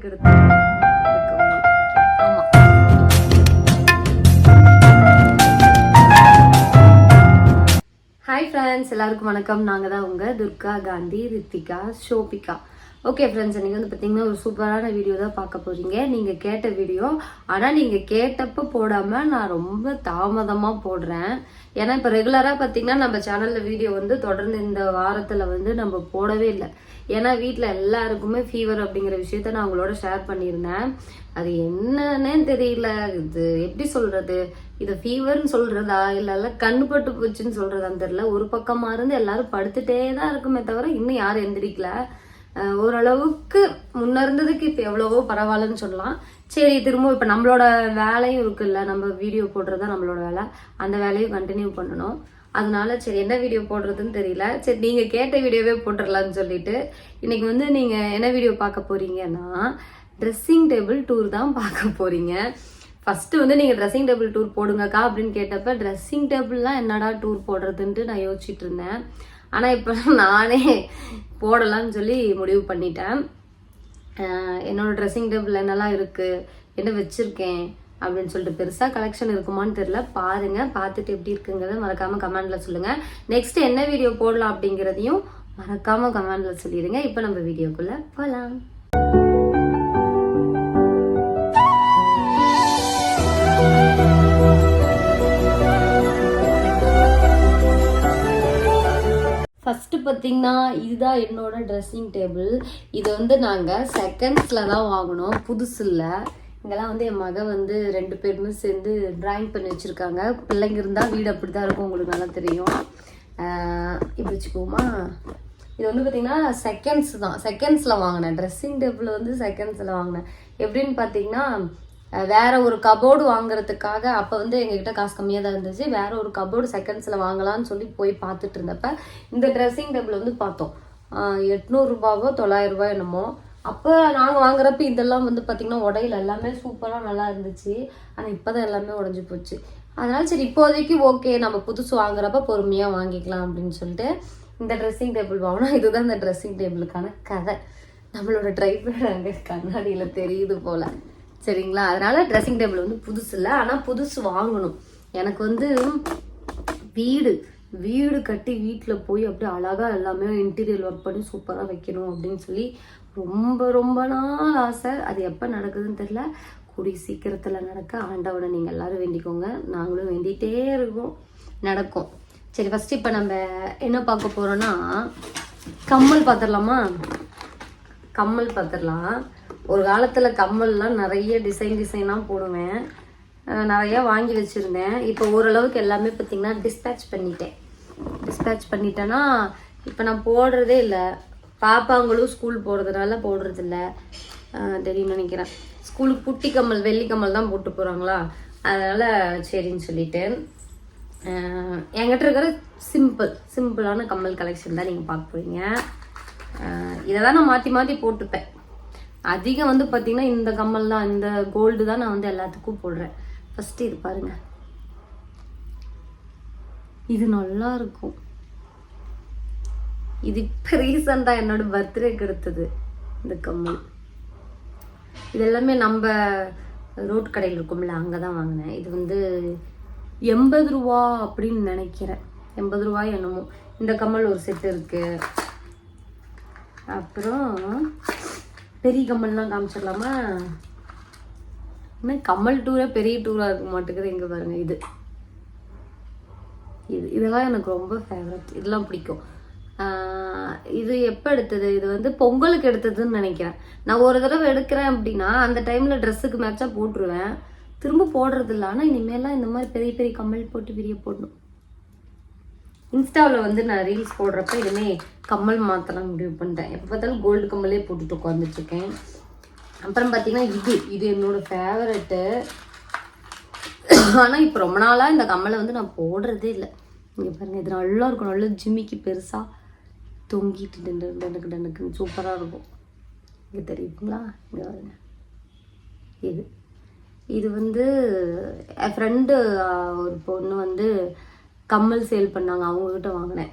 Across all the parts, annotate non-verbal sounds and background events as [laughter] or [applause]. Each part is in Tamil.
ஹாய் ஃப்ரெண்ட்ஸ் எல்லாருக்கும் வணக்கம். நாங்கள் தான் உங்கள் துர்கா காந்தி ரித்திகா ஷோபிகா ஓகே ஃப்ரெண்ட்ஸ் இன்றைக்கி வந்து பார்த்தீங்கன்னா ஒரு சூப்பரான வீடியோ தான் பார்க்க போகிறீங்க நீங்கள் கேட்ட வீடியோ ஆனால் நீங்கள் கேட்டப்போ போடாமல் நான் ரொம்ப தாமதமாக போடுறேன். ஏன்னா இப்போ ரெகுலராக பார்த்தீங்கன்னா நம்ம சேனலில் வீடியோ வந்து தொடர்ந்து இந்த வாரத்தில் வந்து நம்ம போடவே இல்லை. ஏன்னா வீட்டில் எல்லாருக்குமே ஃபீவர் அப்படிங்கிற விஷயத்த நான் அவங்களோட ஷேர் பண்ணியிருந்தேன். அது என்னன்னே தெரியல. இது எப்படி சொல்றது? இது ஃபீவர்னு சொல்றதா? இல்லை இல்ல பட்டு போச்சுன்னு சொல்றதான்னு தெரியல. ஒரு பக்கமாக இருந்து எல்லாரும் படுத்துட்டே தான் இருக்குமே தவிர இன்னும் யாரும் எந்திரிக்கல. ஓரளவுக்கு முன்ன இருந்ததுக்கு இப்போ எவ்வளவோ பரவாயில்லன்னு சொல்லலாம். சரி திரும்ப இப்போ நம்மளோட வேலையும் இருக்குல்ல. நம்ம வீடியோ போடுறது தான் நம்மளோட வேலை. அந்த வேலையும் கண்டினியூ பண்ணணும். அதனால சரி என்ன வீடியோ போடுறதுன்னு தெரியல. சரி நீங்க கேட்ட வீடியோவே போட்டுடலாம்னு சொல்லிட்டு இன்னைக்கு வந்து நீங்க என்ன வீடியோ பார்க்க போறீங்கன்னா ட்ரெஸ்ஸிங் டேபிள் டூர் தான் பார்க்க போறீங்க. ஃபர்ஸ்ட் வந்து நீங்க ட்ரெஸ்ஸிங் டேபிள் டூர் போடுங்கக்கா அப்படின்னு கேட்டப்ப ட்ரெஸ்ஸிங் டேபிள்லாம் என்னடா டூர் போடுறதுன்ட்டு நான் யோசிச்சுட்டு இருந்தேன். ஆனா இப்போ [laughs] நானே போடலாம்னு சொல்லி முடிவு பண்ணிட்டேன். என்னோடய என்னோட ட்ரெஸ்ஸிங் டேபிள் என்னெல்லாம் இருக்கு? என்ன வச்சிருக்கேன்? அப்படின்னு சொல்லிட்டு பெருசாக கலெக்ஷன் இருக்குமான்னு தெரில பாருங்கள் பார்த்துட்டு எப்படி இருக்குங்கிறத மறக்காமல் கமெண்டில் சொல்லுங்கள் நெக்ஸ்ட் என்ன வீடியோ போடலாம் அப்படிங்கிறதையும் மறக்காமல் கமெண்டில் சொல்லிடுங்க. இப்போ நம்ம வீடியோக்குள்ளே போகலாம் ஃபஸ்ட்டு பார்த்தீங்கன்னா இதுதான் என்னோட ட்ரெஸ்ஸிங் டேபிள் இது வந்து நாங்கள் செகண்ட்ஸில் தான் வாங்கினோம். புதுசு இல்லை இங்கெல்லாம் வந்து என் மக வந்து ரெண்டு பேருமே சேர்ந்து ட்ராயிங் பண்ணி வச்சுருக்காங்க. பிள்ளைங்க இருந்தால் வீடு அப்படி தான் இருக்கும் உங்களுக்கு நல்லா தெரியும். இப்போ இப்படி இது வந்து பார்த்தீங்கன்னா செகண்ட்ஸ் தான். செகண்ட்ஸில் வாங்கினேன். ட்ரெஸ்ஸிங் டேபிள் வந்து செகண்ட்ஸில் வாங்கினேன். எப்படின்னு பார்த்தீங்கன்னா வேற ஒரு கபோர்டு வாங்குறதுக்காக அப்போ வந்து எங்ககிட்ட காசு கம்மியாக தான் இருந்துச்சு. வேற ஒரு கபோர்டு செகண்ட்ஸில் வாங்கலாம்னு சொல்லி போய் பார்த்துட்டு இருந்தப்ப இந்த ட்ரெஸ்ஸிங் டேபிள் வந்து பார்த்தோம். எட்நூறுரூபாவோ எட்நூறுபாவோ தொள்ளாயிரம் ரூபாய் என்னமோ. அப்போ நாங்கள் வாங்குறப்ப இதெல்லாம் வந்து பார்த்திங்கன்னா உடையில எல்லாமே சூப்பராக நல்லா இருந்துச்சு. ஆனால் இப்போ தான் எல்லாமே உடஞ்சி போச்சு. அதனால சரி இப்போதைக்கு ஓகே நம்ம புதுசு வாங்குறப்ப பொறுமையாக வாங்கிக்கலாம் அப்படின்னு சொல்லிட்டு இந்த ட்ரெஸ்ஸிங் டேபிள் வாங்கினோம் இதுதான் இந்த ட்ரெஸ்ஸிங் டேபிளுக்கான கதை. நம்மளோட ட்ரைபேட் அங்கே கண்ணாடியில் தெரியுது போல. சரிங்களா? அதனால ட்ரெஸ்ஸிங் டேபிள் வந்து புதுசு இல்லை ஆனால் புதுசு வாங்கணும். எனக்கு வந்து வீடு வீடு கட்டி வீட்டில் போய் அப்படியே அழகாக எல்லாமே இன்டீரியர் ஒர்க் பண்ணி சூப்பராக வைக்கணும் அப்படின்னு சொல்லி ரொம்ப ரொம்ப நாள் ஆசை. அது எப்போ நடக்குதுன்னு தெரியல. கூடி சீக்கிரத்தில் நடக்க. ஆண்டவனை நீங்கள் எல்லாரும் வேண்டிக்கோங்க. நாங்களும் வேண்டிகிட்டே இருக்கோம். நடக்கும். சரி ஃபஸ்ட்டு இப்போ நம்ம என்ன பார்க்க போகிறோன்னா கம்மல் பார்த்துடலாமா? கம்மல் பார்த்துடலாம். ஒரு காலத்தில் கம்மல்லாம் நிறைய டிசைன் டிசைனாக போடுவேன். நிறையா வாங்கி வச்சுருந்தேன். இப்போ ஓரளவுக்கு எல்லாமே பார்த்திங்கன்னா டிஸ்பேட்ச் பண்ணிட்டேன். டிஸ்பேட்ச் பண்ணிட்டேன்னா இப்போ நான் போடுறதே இல்லை. பாப்பாங்களும் ஸ்கூல் போகிறதுனால போடுறதில்ல. தெரியும்னு தெரியும் நினைக்கிறேன் ஸ்கூலுக்கு புட்டி கம்மல் வெள்ளி கம்மல் தான் போட்டு போகிறாங்களா அதனால் சரின்னு சொல்லிட்டு என்கிட்ட இருக்கிற சிம்பிள் சிம்பிளான கம்மல் கலெக்ஷன் தான் நீங்கள் பார்க்க போறீங்க. இதை தான் நான் மாற்றி மாற்றி போட்டுப்பேன். அதிகம் வந்து பார்த்தீங்கன்னா இந்த கம்மல் தான் இந்த கோல்டு தான் நான் வந்து எல்லாத்துக்கும் போடுறேன். ஃபஸ்ட்டு இது பாருங்கள் இது நல்லா இருக்கும். இது இப்போ ரீசெண்டாக என்னோட பர்த்டேக்கு எடுத்தது இந்த கம்மல். இது எல்லாமே நம்ம ரோட் கடையில் இருக்கும்ல அங்கே தான் வாங்கினேன். இது வந்து எண்பது ரூபா அப்படின்னு நினைக்கிறேன். எண்பது ரூபாய் என்னமோ. இந்த கம்மல் ஒரு செட் இருக்குது அப்புறம் பெரிய கம்மல்லாம் காமிச்சிடலாமா? இன்னும் கம்மல் டூரே பெரிய டூராக இருக்க மாட்டேங்குது இங்கே பாருங்கள் இது. இது இதெல்லாம் எனக்கு ரொம்ப ஃபேவரட் இதெல்லாம் பிடிக்கும். இது எப்போ எடுத்தது இது வந்து பொங்கலுக்கு எடுத்ததுன்னு நினைக்கிறேன். நான் ஒரு தடவை எடுக்கிறேன் அப்படின்னா அந்த டைமில் ட்ரெஸ்ஸுக்கு மேட்சாக போட்டுருவேன். திரும்ப போடுறது இல்லை ஆனால் இனிமேலாம் இந்த மாதிரி பெரிய பெரிய கம்மல் போட்டு வீடியோ போடணும். இன்ஸ்டாவில் வந்து நான் ரீல்ஸ் போடுறப்ப இனிமே கம்மல் மாற்றலாம் முடிவு பண்ணிட்டேன். எப்போ பார்த்தாலும் கோல்டு கம்மலே போட்டுட்டு உட்காந்துட்ருக்கேன் அப்புறம் பார்த்தீங்கன்னா இது இது என்னோடய ஃபேவரெட்டு ஆனால் இப்போ ரொம்ப நாளாக இந்த கம்மலை வந்து நான் போடுறதே இல்லை. இங்கே பாருங்கள் இது நல்லா இருக்கும். நல்லா ஜிம்மிக்கு பெருசாக தொங்கிட்டு டெனக்கு டனுக்கு டனுக்குன்னு சூப்பராக இருக்கும் இங்கே தெரியுதுங்களா இங்கே வருங்க இது இது வந்து என் ஃப்ரெண்டு ah, ஒரு பொண்ணு வந்து கம்மல் சேல் பண்ணாங்க அவங்கக்கிட்ட வாங்கினேன்.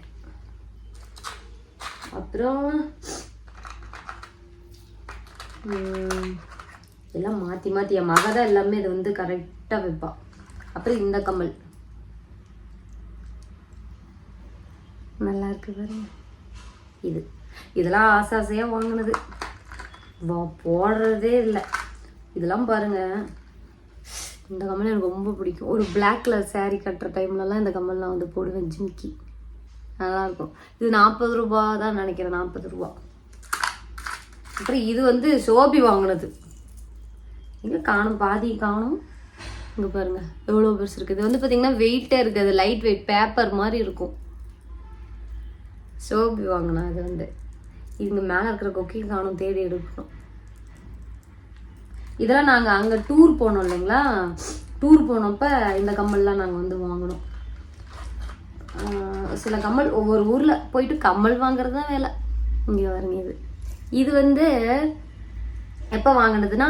அப்புறம் எல்லாம் மாற்றி மாற்றி என் மக தான் எல்லாமே இது வந்து கரெக்டாக வைப்பான் அப்புறம் இந்த கம்மல். நல்லா இருக்கு பாருங்க. இது. இதெல்லாம் ஆசை ஆசையாக வாங்கினது. வா போடுறதே இல்லை. இதெல்லாம் பாருங்க. இந்த கம்மல் எனக்கு ரொம்ப பிடிக்கும். ஒரு பிளாக் கலர் கட்டுற டைம்லலாம் இந்த கம்மல்லாம் வந்து போடுவேன் ஜிமிக்கி நல்லாயிருக்கும் இது நாற்பது ரூபா தான் நினைக்கிறேன் நாற்பது ரூபா. அப்புறம் இது வந்து சோபி வாங்கினது. இங்கே காணும்? பாதி காணும்? இங்கே பாருங்க. எவ்வளோ பெருசு இருக்குது இது வந்து பார்த்தீங்கன்னா வெயிட்டே இருக்குது. லைட் வெயிட் பேப்பர் மாதிரி இருக்கும். சோப்பு வாங்கினா அது வந்து. இதுங்க மேலே இருக்கிற கொக்கி காணும் தேடி எடுக்கணும். இதெல்லாம் நாங்கள் அங்கே டூர் போனோம் இல்லைங்களா? டூர் போனப்ப இந்த கம்மல்லாம் நாங்கள் வந்து வாங்கினோம். சில கம்மல் ஒவ்வொரு ஊரில் போயிட்டு கம்மல் வாங்குறது தான் வேலை. இங்கே வருங்க இது. இது வந்து எப்போ வாங்கினதுன்னா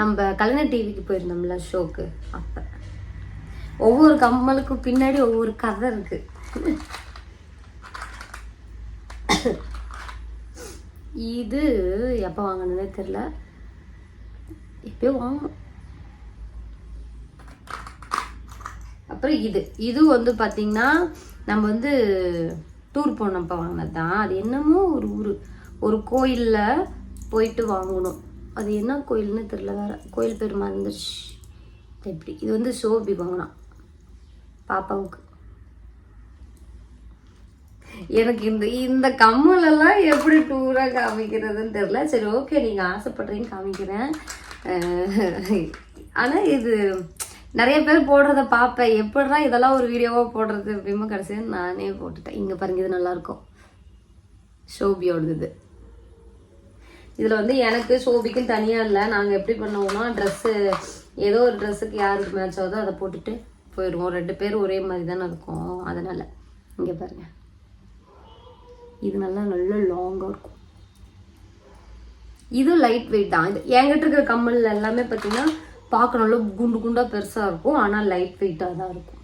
நம்ம கலைஞர் டிவிக்கு போயிருந்தோம்ல ஷோக்கு அப்போ. ஒவ்வொரு கம்மலுக்கும் பின்னாடி ஒவ்வொரு கதை இருக்குது இது எப்போ வாங்கினதே தெரில எப்பயோ வாங்கணும் அப்புறம் இது. இது வந்து பார்த்திங்கன்னா நம்ம வந்து டூர் போனப்போ வாங்கினது தான் அது என்னமோ ஒரு ஊர். ஒரு கோயிலில் போயிட்டு வாங்கணும். அது என்ன கோயில்னு தெரில வேறு. கோயில் பேர் மறந்துருச்சு. எப்படி இது வந்து சோபி வாங்கினான் பாப்பாவுக்கு. எனக்கு இந்த இந்த கம்மலெல்லாம் எப்படி டூராக காமிக்கிறதுன்னு தெரில சரி ஓகே நீங்கள் ஆசைப்பட்றீங்க காமிக்கிறேன். ஆனால் இது நிறைய பேர் போடுறத பார்ப்பேன். எப்படிடா இதெல்லாம் ஒரு வீடியோவாக போடுறது அப்படின்னு கடைசியாக நானே போட்டுட்டேன். இங்கே பாருங்க இது நல்லாயிருக்கும். ஷோபியோடது இது. இதில் வந்து எனக்கு ஷோபிக்கும் தனியாக இல்லை. நாங்கள் எப்படி பண்ணுவோம்னா ட்ரெஸ்ஸு ஏதோ ஒரு ட்ரெஸ்ஸுக்கு யாருக்கு மேட்ச் ஆகுதோ அதை போட்டுட்டு போயிடுவோம். ரெண்டு பேரும் ஒரே மாதிரி தானே இருக்கும். அதனால் இங்கே பாருங்கள் இது நல்லா நல்லா லாங்காக இருக்கும். இது லைட் வெயிட் தான். இது என்கிட்ட இருக்கிற கம்மல் எல்லாமே பார்த்தீங்கன்னா பார்க்க நல்லா குண்டு குண்டாக பெருசாக இருக்கும். ஆனால் லைட் வெயிட்டாக தான் இருக்கும்.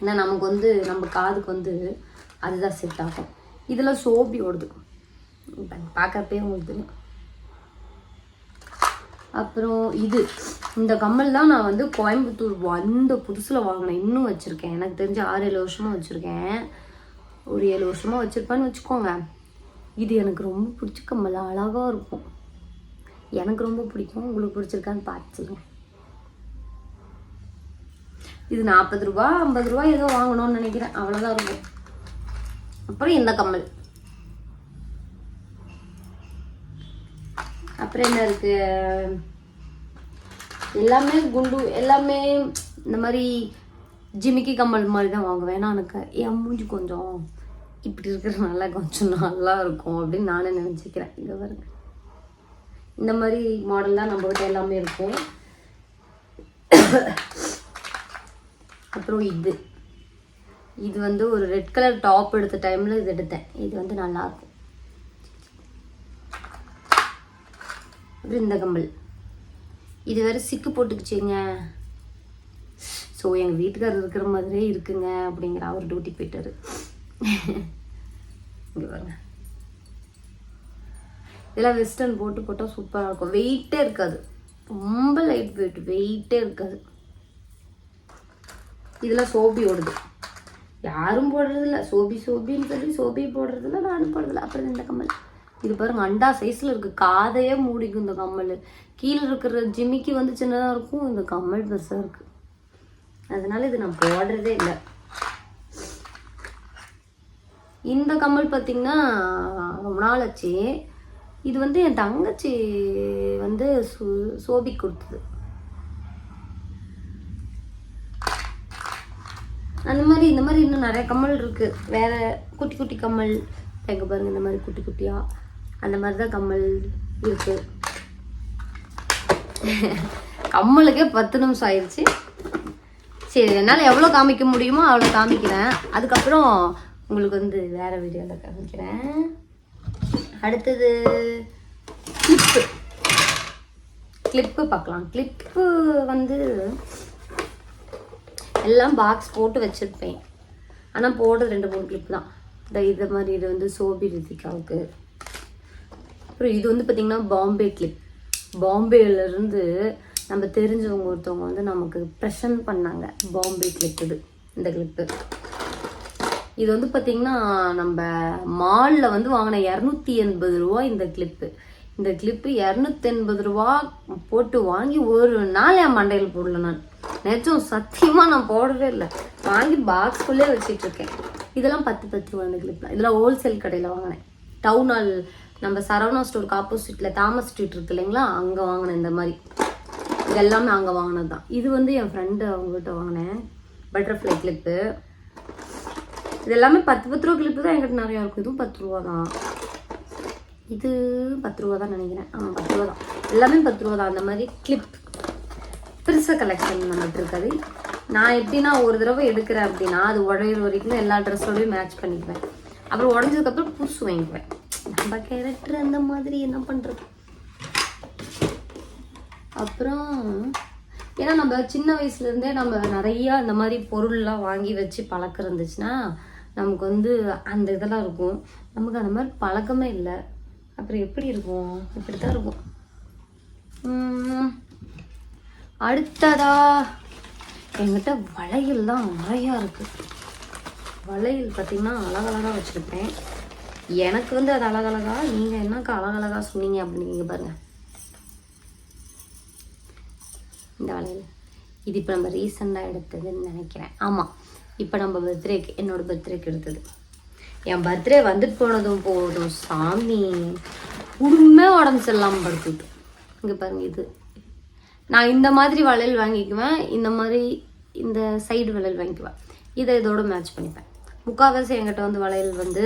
ஏன்னா நமக்கு வந்து நம்ம காதுக்கு வந்து அதுதான் செட் ஆகும். இதில் சோபி ஓடுது பார்க்கறப்பே உங்களுக்கு அப்புறம் இது. இந்த கம்மல் தான் நான் வந்து கோயம்புத்தூர் வந்த புதுசில் வாங்கினேன். இன்னும் வச்சுருக்கேன். எனக்கு தெரிஞ்சு ஆறு ஏழு வருஷமாக வச்சுருக்கேன். ஒரு ஏழு வருஷமாக வச்சுருப்பேன்னு வச்சுக்கோங்க. இது எனக்கு ரொம்ப பிடிச்ச கம்மல் அழகாக இருக்கும். எனக்கு ரொம்ப பிடிக்கும். உங்களுக்கு பிடிச்சிருக்கான்னு பார்த்துங்க இது நாற்பது ரூபா ஐம்பது ரூபா ஏதோ வாங்கணும்னு நினைக்கிறேன். அவ்வளோதான் இருக்கும். அப்புறம் இந்த கம்மல். அப்புறம் என்ன இருக்கு? எல்லாமே குண்டு எல்லாமே இந்த மாதிரி ஜிமிக்கி கம்மல் மாதிரி தான் வாங்குவேன். ஏன்னா எனக்கு என் மூஞ்சி கொஞ்சம் இப்படி இருக்கிறதுனால கொஞ்சம் நல்லா இருக்கும் அப்படின்னு நானே நினச்சிக்கிறேன். இங்கே பாருங்க. இந்த மாதிரி மாடல் தான் நம்மகிட்ட எல்லாமே இருக்கும். அப்புறம் இது. இது வந்து ஒரு ரெட் கலர் டாப் எடுத்த டைமில் இது எடுத்தேன். இது வந்து நல்லாயிருக்கும் அப்புறம் இந்த கம்மல். இது வேற சிக்கு போட்டுக்குச்சிங்க. ஸோ எங்கள் வீட்டுக்காரர் இருக்கிற மாதிரியே இருக்குங்க அப்படிங்கிற அவர் டியூட்டி போயிட்டாரு. இங்கே பாருங்க. இதெல்லாம் வெஸ்டர்ன் போட்டு போட்டால் சூப்பராக இருக்கும் வெயிட்டே இருக்காது. ரொம்ப லைட் வெயிட் வெயிட்டே இருக்காது. இதெல்லாம் சோபி ஓடுது. யாரும் போடுறதில்ல. சோபி சோபின்னு சொல்லி சோபி போடுறதில்ல நானும் போடுறதில்ல. அப்புறம் இந்த கம்மல். இது பாருங்க அண்டா சைஸில் இருக்குது காதையே மூடிக்கும் இந்த கம்மல். கீழே இருக்கிற ஜிமிக்கி வந்து சின்னதாக இருக்கும். இந்த கம்மல் பெருசாக இருக்குது அதனால இது நான் போடுறதே இல்லை. இந்த கம்மல் பார்த்தீங்கன்னா ரொம்ப நாள் ஆச்சு. இது வந்து என் தங்கச்சி வந்து சோ சோபி கொடுத்தது. அந்த மாதிரி இந்த மாதிரி இன்னும் நிறைய கம்மல் இருக்குது வேறு குட்டி குட்டி கம்மல் எங்க பாருங்க இந்த மாதிரி குட்டி குட்டியாக அந்த மாதிரி தான் கம்மல் இருக்குது கம்மலுக்கே பத்து நிமிஷம் ஆயிடுச்சு சரி என்னால் எவ்வளோ காமிக்க முடியுமோ அவ்வளோ காமிக்கிறேன். அதுக்கப்புறம் உங்களுக்கு வந்து வேறு வீடியோவில் காமிக்கிறேன். அடுத்தது கிளிப்பு கிளிப்பு பார்க்கலாம். கிளிப்பு வந்து எல்லாம் பாக்ஸ் போட்டு வச்சுருப்பேன். ஆனால் போடுறது ரெண்டு மூணு கிளிப் தான். இந்த இது மாதிரி இது வந்து சோபி ரித்திகாவுக்கு. அப்புறம் இது வந்து பார்த்திங்கன்னா பாம்பே கிளிப் பாம்பேலேருந்து நம்ம தெரிஞ்சவங்க ஒருத்தவங்க வந்து நமக்கு ப்ரெசன்ட் பண்ணாங்க. பாம்பே கிளிப் இது இந்த கிளிப்பு இது வந்து பார்த்தீங்கன்னா நம்ம மாலில் வந்து வாங்கின இரநூத்தி எண்பது ரூபா இந்த கிளிப்பு இந்த கிளிப்பு இரநூத்தி எண்பது ரூபா போட்டு வாங்கி ஒரு நாள் என் மண்டையில் போடல நான். நிஜம் சத்தியமாக நான் போடவே இல்லை. வாங்கி பாக்ஸ்குள்ளே வச்சிட்டு இருக்கேன். இதெல்லாம் பத்து பத்து ரூபா இந்த கிளிப்லாம் இதெல்லாம் ஹோல்சேல் கடையில் வாங்கினேன். டவுன் ஹால் நம்ம சரவணா ஸ்டோருக்கு ஆப்போசிட்டில் தாமஸ் ஸ்ட்ரீட் இருக்கு இல்லைங்களா? அங்கே வாங்கினேன் இந்த மாதிரி. இது எல்லாமே அங்கே வாங்கினது தான் இது வந்து என் ஃப்ரெண்டு அவங்ககிட்ட வாங்கினேன். பட்டர்ஃப்ளை கிளிப்பு இது எல்லாமே பத்து பத்து ரூபா கிளிப்பு தான் எங்கிட்ட நிறையா இருக்கும். இதுவும் பத்து ரூபா தான். இது பத்து ரூபா தான் நினைக்கிறேன். ஆ பத்து ரூபா தான். எல்லாமே பத்து ரூபா தான். அந்த மாதிரி கிளிப் பெருசாக கலெக்ஷன் நம்மகிட்ட இருக்காது. நான் எப்படின்னா ஒரு தடவை எடுக்கிறேன் அப்படின்னா அது உடையிற வரைக்கும் எல்லா ட்ரெஸ்ஸோடய மேட்ச் பண்ணிக்குவேன். அப்புறம் உடஞ்சதுக்கப்புறம் புதுசு வாங்கிக்குவேன். நம்ம கேரக்டர் அந்த மாதிரி என்ன பண்ணுறது அப்புறம் ஏன்னா நம்ம சின்ன வயசுலேருந்தே நம்ம நிறையா இந்த மாதிரி பொருள்லாம் வாங்கி வச்சு பழக்கம் இருந்துச்சுன்னா நமக்கு வந்து அந்த இதெல்லாம் இருக்கும். நமக்கு அந்த மாதிரி பழக்கமே இல்லை. அப்புறம் எப்படி இருக்கும்? இப்படி தான் இருக்கும் அடுத்ததா என்கிட்ட வளையல் தான் நிறையா இருக்குது வளையல் பார்த்திங்கன்னா அழகழகாக வச்சுருப்பேன். எனக்கு வந்து அது அழகழகா நீங்கள் என்னக்கா அழகழகாக சொன்னீங்க அப்படின்னு பாருங்கள் இந்த வளையல். இது இப்போ நம்ம ரீசெண்டாக எடுத்ததுன்னு நினைக்கிறேன். ஆமாம் இப்போ நம்ம பர்த்டேக்கு என்னோடய பர்த்டேக்கு எடுத்தது. என் பர்த்டே வந்துட்டு போனதும் போதும் சாமி. உண்மை உடம்பு சரியில்லாமல் படுத்துட்டு இங்கே பாருங்கள் இது. நான் இந்த மாதிரி வளையல் வாங்கிக்குவேன் இந்த மாதிரி இந்த சைடு வளையல் வாங்கிக்குவேன். இதை இதோட மேட்ச் பண்ணிப்பேன். முக்கால்வாசி என்கிட்ட வந்து வளையல் வந்து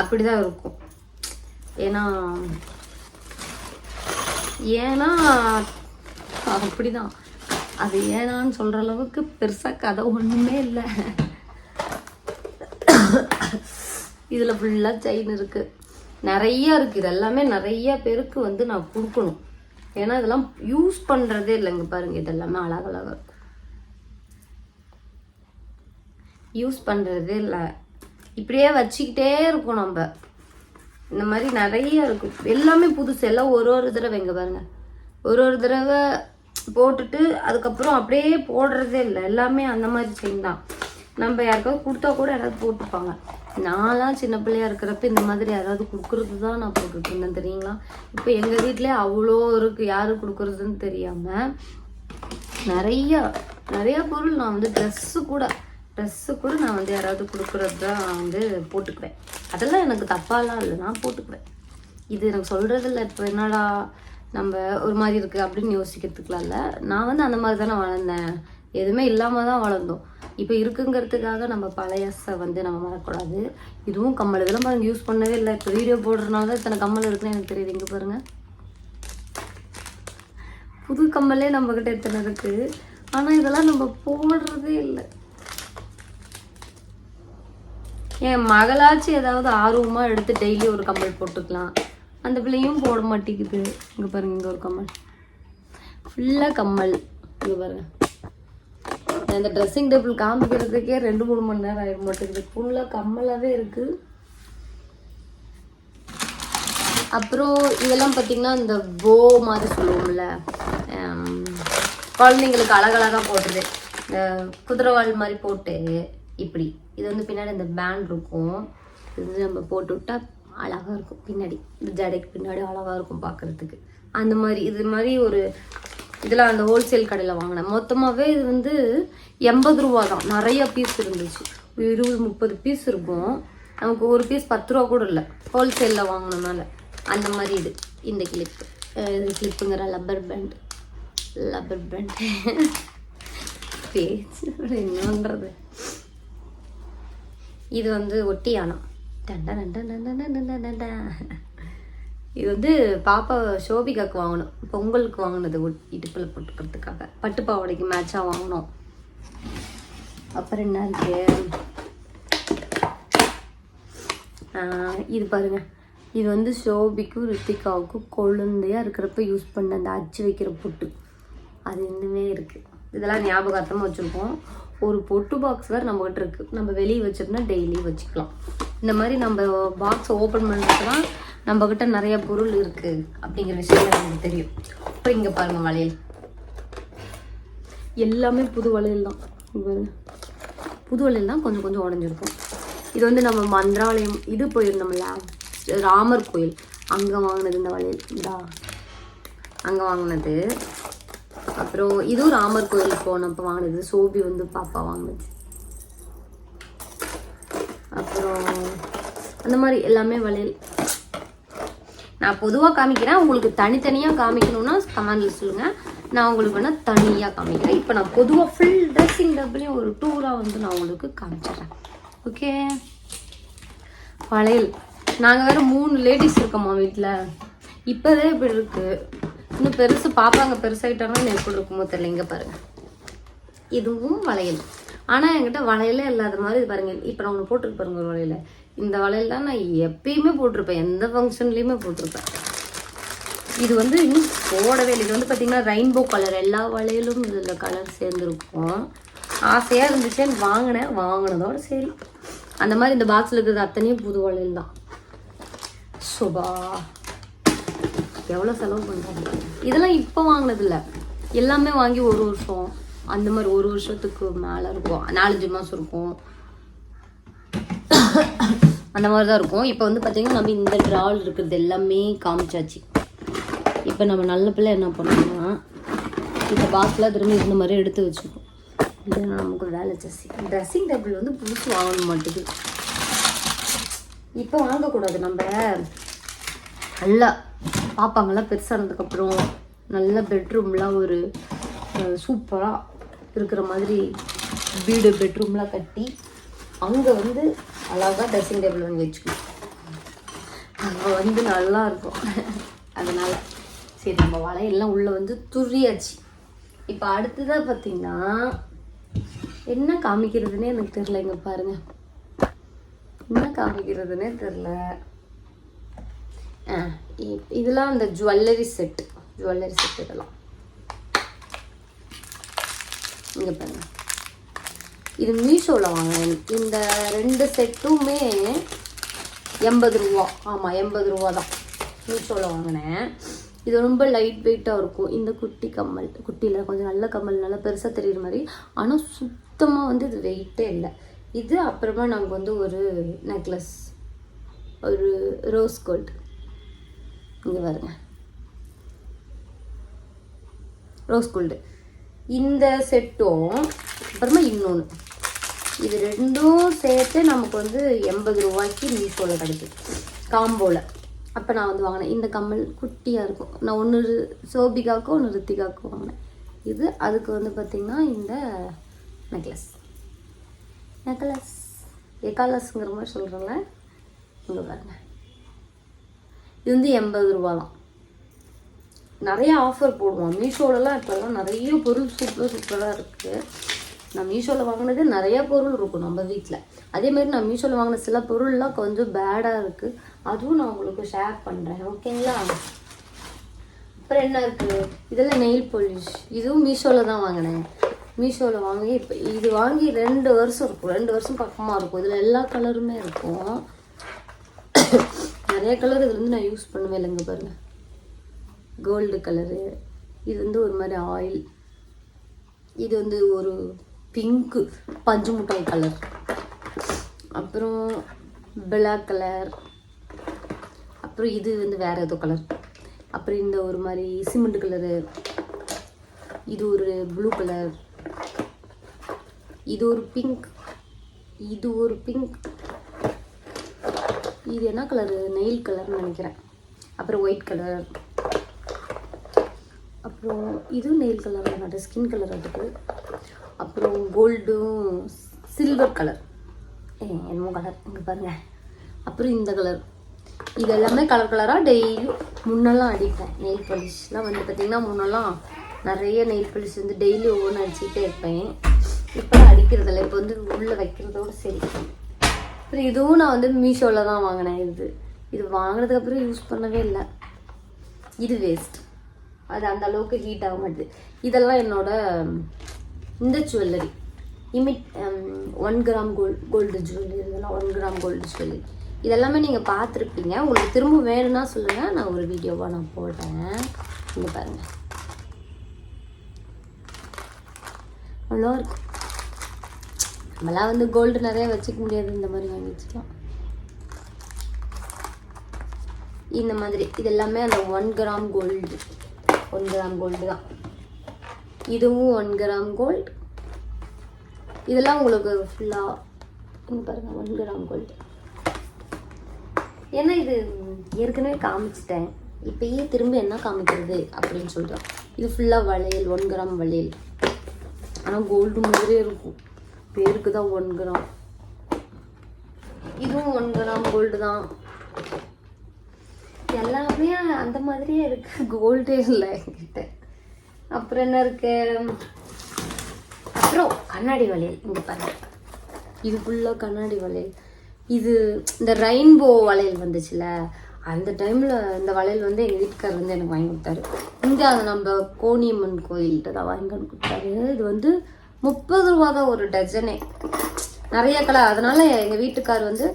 அப்படி தான் இருக்கும். ஏன்னா ஏன்னா அப்படிதான். அது ஏனான்னு சொல்ற அளவுக்கு பெருசா கதை ஒண்ணுமே இல்லை. இதுல ஃபுல்லா செயின் இருக்கு. நிறைய இருக்கு. இது எல்லாமே நிறைய பேருக்கு வந்து நான் கொடுக்கணும். ஏன்னா இதெல்லாம் யூஸ் பண்றதே இல்லைங்க பாருங்க. இதெல்லாமே அழகழகா. இருக்கும் யூஸ் பண்றதே இல்லை. இப்படியே வச்சுக்கிட்டே இருக்கோம் நம்ம. இந்த மாதிரி நிறைய இருக்கும் எல்லாமே புதுசு. எல்லாம் ஒரு ஒரு தடவை இங்க பாருங்க. ஒரு ஒரு தடவை போட்டுட்டு அதுக்கப்புறம் அப்படியே போடுறதே இல்லை. எல்லாமே அந்த மாதிரி செயின் தான். நம்ம யாருக்காவது கொடுத்தா கூட யாராவது போட்டுப்பாங்க. நான்லாம் சின்ன பிள்ளையா இருக்கிறப்ப இந்த மாதிரி யாராவது கொடுக்குறது தான் நான் போட்டுட்டு இருந்தேன் தெரியுங்களா? இப்போ எங்கள் வீட்டிலே அவ்வளோ இருக்கு. யாரு கொடுக்குறதுன்னு தெரியாமல் நிறைய நிறைய பொருள் நான் வந்து ட்ரெஸ்ஸு கூட ட்ரெஸ்ஸு கூட நான் வந்து யாராவது கொடுக்குறது தான் வந்து போட்டுக்குவேன். அதெல்லாம் எனக்கு தப்பாலாம் இல்லை. நான் போட்டுக்குவேன். இது எனக்கு சொல்கிறது இல்லை இப்போ என்னடா நம்ம ஒரு மாதிரி இருக்குது அப்படின்னு யோசிக்கிறதுக்குலாம் இல்லை நான் வந்து அந்த மாதிரி தானே வளர்ந்தேன். எதுவுமே இல்லாமல் தான் வளர்ந்தோம். இப்போ இருக்குங்கிறதுக்காக நம்ம பழையசை வந்து நம்ம மறக்கூடாது இதுவும் கம்மல். இதெல்லாம் பாருங்க யூஸ் பண்ணவே இல்லை. இப்போ வீடியோ போடுறதுனால தான் இத்தனை கம்மல் இருக்குன்னு எனக்கு தெரியுது. இங்கே பாருங்கள் புது கம்மலே நம்மக்கிட்ட எத்தனை இருக்குது ஆனால் இதெல்லாம் நம்ம போடுறதே இல்லை. என் மகளாச்சும் ஏதாவது ஆர்வமாக எடுத்து டெய்லி ஒரு கம்மல் போட்டுக்கலாம். அந்த பிள்ளையும் போட மாட்டேங்குது. இங்கே பாருங்க இங்கே ஒரு கம்மல். ஃபுல்லாக கம்மல். இங்கே பாருங்க. அந்த ட்ரெஸ்ஸிங் டேபிள் காமிக்கிறதுக்கே ரெண்டு மூணு மணி நேரம் ஆகிட மாட்டேங்குது. ஃபுல்லாக கம்மலாகவே இருக்கு. அப்புறம் இதெல்லாம் பார்த்தீங்கன்னா இந்த போ மாதிரி சொல்லுவோம்ல குழந்தைங்களுக்கு அழகழகாக போட்டுது இந்த குதிரைவால் மாதிரி போட்டு இப்படி. இது வந்து பின்னாடி இந்த பேண்ட் இருக்கும். இது வந்து நம்ம போட்டு விட்டா அழகாக இருக்கும். பின்னாடி இந்த ஜடைக்கு பின்னாடி அழகாக இருக்கும் பார்க்குறதுக்கு அந்த மாதிரி இது மாதிரி ஒரு இதில் அந்த ஹோல்சேல் கடையில் வாங்கினேன். மொத்தமாகவே இது வந்து எண்பது ரூபா தான். நிறைய பீஸ் இருந்துச்சு. இருபது முப்பது பீஸ் இருக்கும். நமக்கு ஒரு பீஸ் பத்து ரூபா கூட இல்லை. ஹோல்சேலில் வாங்கினதுனால. அந்த மாதிரி இது. இந்த கிளிப்பு இது கிளிப்புங்கிற லப்பர் பேண்ட் லப்பர் பேண்ட் பேச்சு என்னன்றது? இது வந்து ஒட்டியானம் இது வந்து பாப்பா சோபிகாக்கு வாங்கணும் பொங்கலுக்கு வாங்கினது இடுப்பில் போட்டுக்கிறதுக்காக பட்டு பாவாடைக்கு மேட்சாக வாங்கினோம் அப்புறம் என்ன இருக்கு இது பாருங்க இது வந்து சோபிக்கும் ரித்திகாவுக்கும் கொழுந்தையாக இருக்கிறப்ப யூஸ் பண்ண அந்த அச்சு வைக்கிற பொட்டு அது இன்னுமே இருக்குது இதெல்லாம் ஞாபகார்த்தமாக வச்சுருக்கோம் ஒரு பொட்டு பாக்ஸ் வேறு நம்மகிட்ட இருக்கு. நம்ம வெளியே வச்சோம்னா டெய்லி வச்சுக்கலாம். இந்த மாதிரி நம்ம பாக்ஸ் ஓப்பன் பண்ணுறதுலாம் நம்மக்கிட்ட நிறைய பொருள் இருக்கு அப்படிங்கிற விஷயம் எனக்கு தெரியும். அப்புறம் இங்கே பாருங்க வளையல். எல்லாமே புது வளையல் தான். புது வளையல் தான் கொஞ்சம் கொஞ்சம் உடஞ்சிருக்கும். இது வந்து நம்ம மந்திராலயம் இது போயிருந்தோம்ல ராமர் கோயில். அங்கே வாங்கினது இந்த வளையல். இதா அங்கே வாங்கினது. அப்புறம் இதுவும் ராமர் கோயில் போனப்போ வாங்கினது. சோபி வந்து பாப்பா வாங்கினது. அப்புறம் அந்த மாதிரி எல்லாமே வளையல். நான் பொதுவாக காமிக்கிறேன். உங்களுக்கு தனித்தனியாக காமிக்கணும்னா கமெண்ட்ல சொல்லுங்கள் நான் உங்களுக்கு வேணால் தனியாக காமிக்கிறேன். இப்போ நான் பொதுவாக ஃபுல் ட்ரெஸ்ஸிங் டபுளையும் ஒரு டூராக வந்து நான் உங்களுக்கு காமிச்சிடுறேன். ஓகே வளையல். நாங்கள் வேறு மூணு லேடிஸ் இருக்கோம்மா வீட்டில் இப்போதே இப்படி இருக்குது இன்னும் பெருசு பாப்பாங்க பெருசாயிட்டாங்கன்னா எப்படி இருக்குமோ தெரியல இங்கே பாருங்க. இதுவும் வளையல். ஆனால் என்கிட்ட வளையலே இல்லாத மாதிரி இது பாருங்க. இப்போ நான் ஒன்று போட்டுருக்கு பாருங்க ஒரு வளையல. இந்த வளையல் தான் நான் எப்பயுமே போட்டிருப்பேன். எந்த ஃபங்க்ஷன்லேயுமே போட்டிருப்பேன். இது வந்து இன்னும் போடவே இல்லை. இது வந்து பார்த்திங்கன்னா ரெயின்போ கலர் எல்லா வளையலும் இதில் கலர் சேர்ந்துருக்கும். ஆசையாக இருந்துச்சுன்னு வாங்கினேன். வாங்கினதோட சரி. அந்த மாதிரி இந்த பாக்ஸில் இருக்கிறது அத்தனையும் புது வளையல் தான். சுபா. எவ்வளோ செலவு பண்ணுறாங்க இதெல்லாம் இப்போ வாங்கினது எல்லாமே வாங்கி ஒரு வருஷம். அந்த மாதிரி ஒரு வருஷத்துக்கு மேலே இருக்கும். நாலஞ்சு மாதம் இருக்கும். அந்த மாதிரி தான் இருக்கும். இப்போ வந்து பார்த்தீங்கன்னா நம்ம இந்த ட்ரால் இருக்கிறது எல்லாமே காமிச்சாச்சு. இப்போ நம்ம நல்ல பிள்ளை என்ன பண்ணோம்னா இந்த பாக்ஸில் திரும்பி இந்த மாதிரி எடுத்து வச்சுக்கோம் இது நமக்கு வேலை ஜாஸ்தி. ட்ரெஸ்ஸிங் டேபிள் வந்து புதுசு வாங்கணும் மாட்டுது. இப்போ வாங்கக்கூடாது நம்ம. நல்லா பாப்பாங்கெல்லாம் பெருசானதுக்கப்புறம் நல்ல பெட்ரூம்லாம் ஒரு சூப்பராக இருக்கிற மாதிரி வீடு பெட்ரூம்லாம் கட்டி அங்கே வந்து அழகாக ட்ரெஸ்ஸிங் டேபிள் வாங்கி வச்சுக்கணும். அங்கே வந்து நல்லா இருக்கும். அதனால் சரி நம்ம வளையெல்லாம் உள்ளே வந்து துரியாச்சு. இப்போ அடுத்ததாக பார்த்தீங்கன்னா என்ன காமிக்கிறதுனே எனக்கு தெரில இங்கே பாருங்கள் என்ன காமிக்கிறதுனே தெரில இதெல்லாம் அந்த ஜுவல்லரி செட் ஜுவல்லரி செட் இதெல்லாம். இங்கே பாருங்க. இது மீஷோவில் வாங்கினேன் இந்த ரெண்டு செட்டுமே எண்பது ரூபா. ஆமாம் எண்பது ரூபா தான் மீஷோவில் வாங்கினேன். இது ரொம்ப லைட் வெயிட்டாக இருக்கும். இந்த குட்டி கம்மல் குட்டியில் கொஞ்சம் நல்ல கம்மல் நல்லா பெருசாக தெரியுற மாதிரி. ஆனால் சுத்தமாக வந்து இது வெயிட்டே இல்லை. இது அப்புறமா நாங்கள் வந்து ஒரு நெக்லஸ் ஒரு ரோஸ் கோல்டு இங்கே பாருங்க. ரோஸ் கோல்டு இந்த செட்டும் அப்புறமா இன்னொன்று இது ரெண்டும் சேர்த்து நமக்கு வந்து எண்பது ரூபாய்க்கு மீஷோவில் கிடைக்குது. காம்போவில் அப்போ நான் வந்து வாங்கினேன். இந்த கம்மல் குட்டியாக இருக்கும். நான் ஒன்று சோபிகாவுக்கும் ஒன்று ரித்திகாவுக்கும் வாங்கினேன். இது அதுக்கு வந்து பார்த்திங்கன்னா இந்த நெக்லஸ் நெக்லஸ் எக்காலஸ்ங்கிற மாதிரி சொல்கிறேன்ல இங்கே பாருங்கள் இது வந்து எண்பது ரூபா தான் நிறைய ஆஃபர் போடுவோம். மீஷோலலாம் இப்போல்லாம் நிறைய பொருள் சூப்பர் சூப்பராக இருக்குது நான் மீஷோவில் வாங்கினது நிறைய பொருள் இருக்கும் நம்ம வீட்டில் அதே மாதிரி நான் மீஷோவில் வாங்கின சில பொருள்லாம் கொஞ்சம் பேடாக இருக்குது அதுவும் நான் உங்களுக்கு ஷேர் பண்ணுறேன் ஓகேங்களா? அப்புறம் என்ன இருக்குது இதெல்லாம் நெயில் பாலிஷ் இதுவும் மீஷோவில் தான் வாங்கினேன். மீஷோவில் வாங்கி இப்போ இது வாங்கி ரெண்டு வருஷம் இருக்கும். ரெண்டு வருஷம் பக்கமாக இருக்கும். இதில் எல்லா கலருமே இருக்கும். நிறைய கலர் இதில் வந்து நான் யூஸ் பண்ணுவேன் இல்லைங்க பாருங்கள் கோல்டு கலரு இது வந்து ஒரு மாதிரி ஆயில் இது வந்து ஒரு பிங்க்கு பஞ்சு முட்டாய் கலர் அப்புறம் பிளாக் கலர் அப்புறம் இது வந்து வேற ஏதோ கலர் அப்புறம் இந்த ஒரு மாதிரி சிமெண்ட் கலரு இது ஒரு ப்ளூ கலர் இது ஒரு பிங்க் இது ஒரு பிங்க் இது என்ன கலரு நெயில் கலர்னு நினைக்கிறேன். அப்புறம் ஒயிட் கலர் அப்புறம் இதுவும் நெயில் கலர் என்னோட ஸ்கின் கலர் அதுக்கு. அப்புறம் கோல்டும் சில்வர் கலர் என்னமோ கலர் இங்கே பாருங்கள் அப்புறம் இந்த கலர் இது எல்லாமே கலர் கலராக டெய்லியும் முன்னெல்லாம் அடிப்பேன். நெயில் பாலிஷ்லாம் வந்து பார்த்திங்கன்னா முன்னெல்லாம் நிறைய நெயில் பாலிஷ் வந்து டெய்லி ஒவ்வொன்று அடிச்சுக்கிட்டே இருப்பேன். இப்போ அடிக்கிறதில்ல. இப்போ வந்து உள்ளே வைக்கிறதோட சரி. அப்புறம் இதுவும் நான் வந்து மீஷோவில் தான் வாங்கினேன். இது இது வாங்கினதுக்கப்புறம் யூஸ் பண்ணவே இல்லை. இது வேஸ்ட் அது அந்த அளவுக்கு ஹீட் ஆக மாட்டுது இதெல்லாம் என்னோட இந்த jewellery இமிட் one gram gold gold jewellery இதெல்லாம் ஒன் கிராம் கோல்டு ஜுவல்லரி இதெல்லாமே நீங்கள் பார்த்துருப்பீங்க. உங்களுக்கு திரும்ப வேணும்னா சொல்லுங்கள் நான் ஒரு வீடியோவாக நான் போடுறேன். இங்கே பாருங்கள் அவ்வளோ இருக்கும் நம்மளாம் வந்து கோல்டு நிறைய வச்சுக்க முடியாது இந்த மாதிரி வாங்கி வச்சுக்கலாம் இந்த மாதிரி இது எல்லாமே அந்த one gram gold one gram gold தான். இதுவும் ஒன் கிராம் கோல்டு இதெல்லாம் உங்களுக்கு ஃபுல்லாக பாருங்கள் ஒன் கிராம் கோல்டு ஏன்னா இது ஏற்கனவே காமிச்சிட்டேன். இப்பயே திரும்ப என்ன காமிக்கிறது அப்படின்னு சொல்லிட்டு இது ஃபுல்லாக வளையல் ஒன் கிராம் வளையல். ஆனால் கோல்டு மாதிரியே இருக்கும். பேருக்கு தான் ஒன் கிராம் இதுவும் ஒன் கிராம் கோல்டு தான். எல்லாமே அந்த மாதிரியே இருக்கு. கோல்டே இல்லை என்கிட்ட. அப்புறம் என்ன இருக்கு? அப்புறம் கண்ணாடி வளையல் இங்கே பாருங்க. இது ஃபுல்லாக கண்ணாடி வளையல். இது இந்த ரெயின்போ வளையல் வந்துச்சுல அந்த டைமில் இந்த வளையல் வந்து எங்கள் வீட்டுக்கார் வந்து எனக்கு வாங்கி கொடுத்தாரு. இங்கே அது நம்ம கோணியம்மன் கோயில்கிட்ட தான் வாங்கி கொடுத்தாரு. இது வந்து முப்பது ரூபா தான் ஒரு டஜனே. நிறைய கலர் அதனால எங்கள் வீட்டுக்கார் வந்து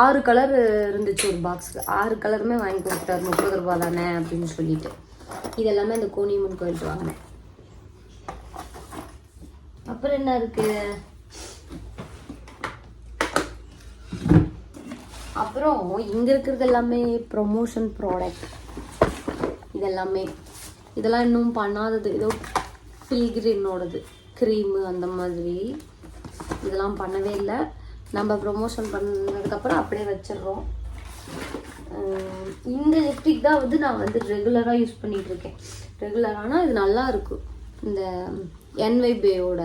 ஆறு கலர் இருந்துச்சு ஒரு பாக்ஸில் ஆறு கலருமே வாங்கி கொடுத்தாரு முப்பது ரூபா தானே அப்படின்னு சொல்லிட்டு. இது எல்லாமே அந்த கோணியம்மன் கோயில்ட்டு வாங்கினேன். அப்புறம் என்ன இருக்கு? அப்புறம் இங்க இருக்கிறது எல்லாமே ப்ரொமோஷன் ப்ராடக்ட் இதெல்லாமே. இதெல்லாம் இன்னும் பண்ணாதது. ஏதோ பில்கிரினோடது க்ரீமு அந்த மாதிரி இதெல்லாம் பண்ணவே இல்லை. நம்ம ப்ரொமோஷன் பண்ணதுக்கப்புறம் அப்படியே வச்சிடுறோம். இந்த லிப்டிக் தான் வந்து நான் வந்து ரெகுலராக யூஸ் பண்ணிகிட்ருக்கேன் ரெகுலரானால் இது நல்லா இருக்கும். இந்த என்வைபேயோட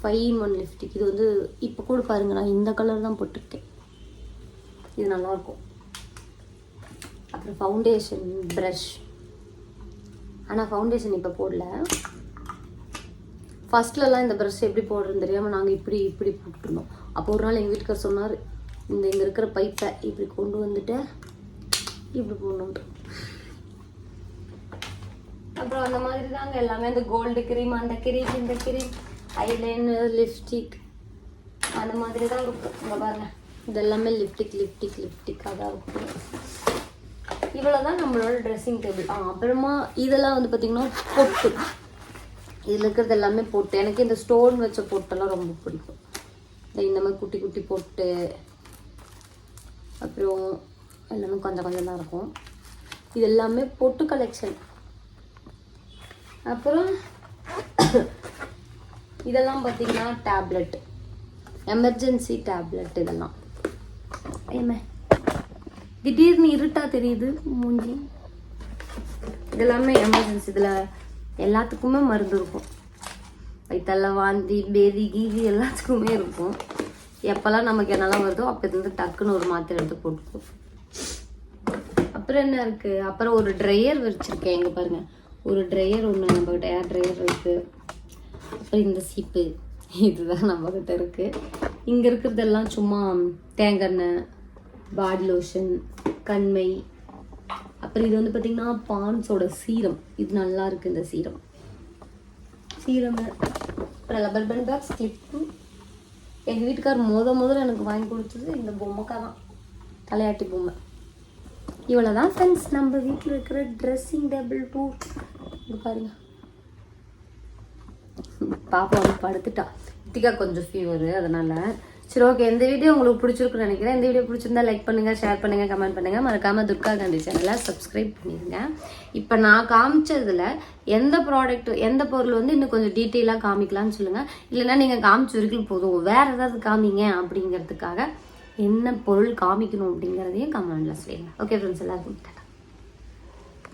ஃபைவ் ஒன் லிப்டிக் இது வந்து இப்போ கூட பாருங்க நான் இந்த கலர் தான் போட்டிருக்கேன். இது நல்லாயிருக்கும் அப்புறம் ஃபவுண்டேஷன் ப்ரஷ் ஆனால் ஃபவுண்டேஷன் இப்போ போடல. ஃபர்ஸ்ட்லலாம் இந்த ப்ரஷ் எப்படி போடுறதுன்னு தெரியாமல் நாங்கள் இப்படி இப்படி போட்டுருந்தோம் அப்போ ஒரு நாள் எங்கள் வீட்டுக்கார் சொன்னார் இந்த இங்கே இருக்கிற பைப்பை இப்படி கொண்டு வந்துட்டு இப்படி போடணும் அப்புறம் அந்த மாதிரி தாங்க எல்லாமே. இந்த கோல்டு கிரீம் அந்த கிரீம் இந்த கிரீம் ஐலைனர் லிப்ஸ்டிக் அந்த மாதிரி தான் இருக்கும். இங்கே பாருங்க. இதெல்லாமே லிப்டிக் லிப்டிக் லிப்டிக்காக தான் இருக்கும். இவ்வளோதான் நம்மளோட ட்ரெஸ்ஸிங் டேபிள் ஆ அப்புறமா இதெல்லாம் வந்து பார்த்திங்கன்னா பொட்டு. இதில் இருக்கிறது எல்லாமே போட்டு எனக்கு இந்த ஸ்டோன் வச்ச பொட்டெல்லாம் ரொம்ப பிடிக்கும். இந்த இந்த மாதிரி குட்டி குட்டி பொட்டு அப்புறம் எல்லாமே கொஞ்சம் கொஞ்சம் தான் இருக்கும். இது எல்லாமே பொட்டு கலெக்ஷன் அப்புறம் இதெல்லாம் பார்த்திங்கன்னா டேப்லெட் எமர்ஜென்சி டேப்லெட் இதெல்லாம். ஏமே திடீர்னு இருட்டாக தெரியுது மூஞ்சி. இதெல்லாமே எமர்ஜென்சி இதில் எல்லாத்துக்குமே மருந்து இருக்கும். வயிற்றல்ல வாந்தி பேதி கீதி எல்லாத்துக்குமே இருக்கும். எப்போல்லாம் நமக்கு என்னெல்லாம் வருதோ அப்போ இருந்து டக்குன்னு ஒரு மாத்திரை எடுத்து போட்டுக்கும் அப்புறம் என்ன இருக்குது அப்புறம் ஒரு ட்ரையர் வச்சுருக்கேன் எங்கே பாருங்கள் ஒரு ட்ரையர் ஒன்று நம்மக்கிட்ட ஏர் ட்ரையர் இருக்குது அப்புறம் இந்த சீப்பு இதுதான் நம்மக்கிட்ட இருக்குது இங்கே இருக்கிறதெல்லாம் சும்மா தேங்காய் எண்ணெய் பாடி லோஷன் கண்மை அப்புறம் இது வந்து பார்த்தீங்கன்னா பான்ஸோட சீரம். இது நல்லா இருக்கு இந்த சீரம். சீரம் அப்புறம் ரப்பர் பேண்ட் பேக் ஸ்லிப்பு எங்கள் வீட்டுக்கார் முத முதல்ல எனக்கு வாங்கி கொடுத்தது இந்த பொம்மைக்கா தான். தலையாட்டி பொம்மை. இவ்வளோ தான் ஃப்ரெண்ட்ஸ் நம்ம வீட்டில் இருக்கிற ட்ரெஸ்ஸிங் டேபிள் டூ இங்கே பாருங்க. பாப்பா வந்து படுத்துட்டா. இத்திக்கா கொஞ்சம் ஃபீவர் அதனால் சரி ஓகே இந்த வீடியோ உங்களுக்கு பிடிச்சிருக்குன்னு நினைக்கிறேன். இந்த வீடியோ பிடிச்சிருந்தா லைக் பண்ணுங்கள் ஷேர் பண்ணுங்கள் கமெண்ட் பண்ணுங்கள் மறக்காமல் துர்கா காந்தி சேனலை சப்ஸ்கிரைப் பண்ணிடுங்க. இப்போ நான் காமிச்சதில் எந்த ப்ராடக்ட் எந்த பொருள் வந்து இன்னும் கொஞ்சம் டீட்டெயிலாக காமிக்கலாம்னு சொல்லுங்கள் இல்லைன்னா நீங்கள் காமிச்ச வரைக்கும் போதும். வேறு ஏதாவது காமிங்க அப்படிங்கிறதுக்காக என்ன பொருள் காமிக்கணும் அப்படிங்கிறதையும் கமெண்டில் சொல்லுங்க. ஓகே ஃப்ரெண்ட்ஸ் எல்லாருக்கும்